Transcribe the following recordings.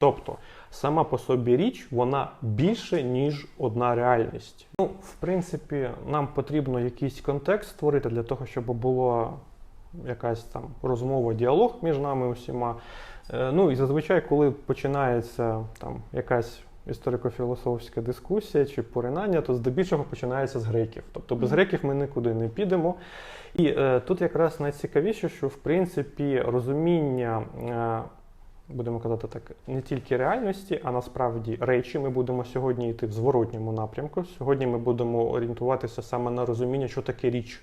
Тобто сама по собі річ вона більше, ніж одна реальність. Ну, в принципі, нам потрібно якийсь контекст створити для того, щоб була якась там розмова, діалог між нами усіма. Е, Ну і зазвичай, коли починається там якась історико-філософська дискусія чи поринання, то здебільшого починається з греків. Тобто без греків ми нікуди не підемо. І е, тут якраз найцікавіше, що в принципі розуміння. Будемо казати так, не тільки реальності, а насправді речі. Ми будемо сьогодні йти в зворотньому напрямку. Сьогодні ми будемо орієнтуватися саме на розуміння, що таке річ.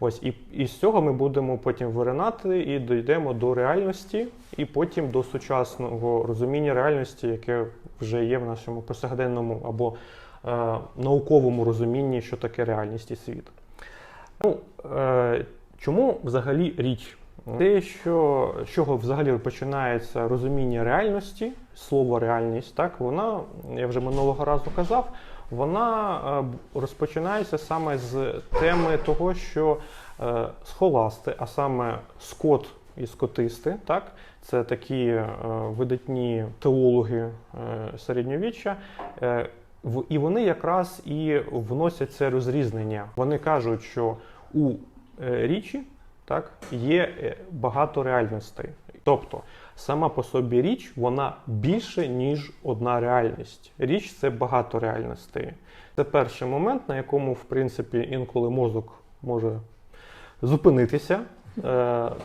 Ось, і, і з цього ми будемо потім виринати і дійдемо до реальності, і потім до сучасного розуміння реальності, яке вже є в нашому повсякденному або е, науковому розумінні, що таке реальність і світ. Ну, е, чому взагалі річ? Те, що з чого взагалі починається розуміння реальності, слово реальність, так вона, я вже минулого разу казав, вона е, розпочинається саме з теми того, що е, схоласти, а саме скот і скотисти, так, це такі е, видатні теологи середньовіччя. В- і вони якраз і вносять це розрізнення. Вони кажуть, що у річі так, є е, багато реальностей. Тобто сама по собі річ вона більше, ніж одна реальність. Річ це багато реальностей. Це перший момент, на якому, в принципі, інколи мозок може зупинитися. Е,